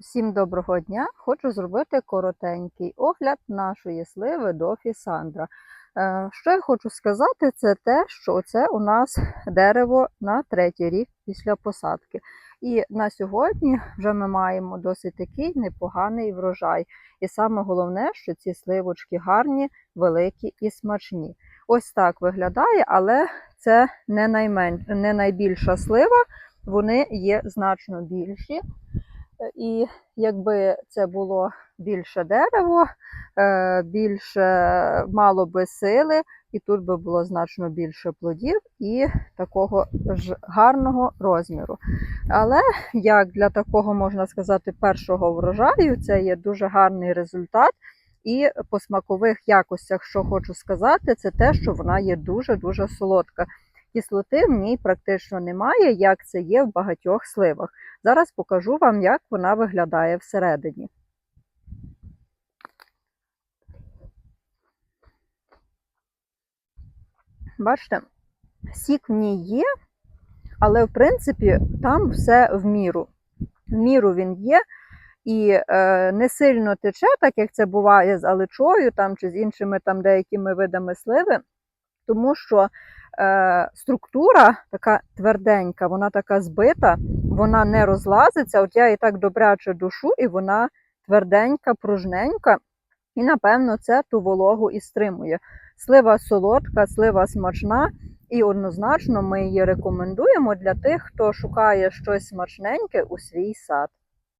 Всім доброго дня! Хочу зробити коротенький огляд нашої сливи до Фісандра. Е, Що я хочу сказати, це те, що це у нас дерево на третій рік після посадки. І на сьогодні вже ми маємо досить такий непоганий врожай. І саме головне, що ці сливочки гарні, великі і смачні. Ось так виглядає, але це не, наймен... не найбільша слива, вони є значно більші. І якби це було більше дерево, е, більше мало би сили, і тут би було значно більше плодів і такого ж гарного розміру. Але як для такого можна сказати першого врожаю, це є дуже гарний результат. І по смакових якостях, що хочу сказати, це те, що вона є дуже-дуже солодка. Кислоти в ній практично немає, як це є в багатьох сливах. Зараз покажу вам, як вона виглядає всередині. Бачите, сік в ній є, але в принципі там все в міру. В міру він є і е, не сильно тече, так як це буває з аличою там, чи з іншими там деякими видами сливи, тому що структура така тверденька, вона така збита, вона не розлазиться. От я і так добряче душу, і вона тверденька, пружненька. І, напевно, це ту вологу і стримує. Слива солодка, слива смачна, і однозначно ми її рекомендуємо для тих, хто шукає щось смачненьке у свій сад.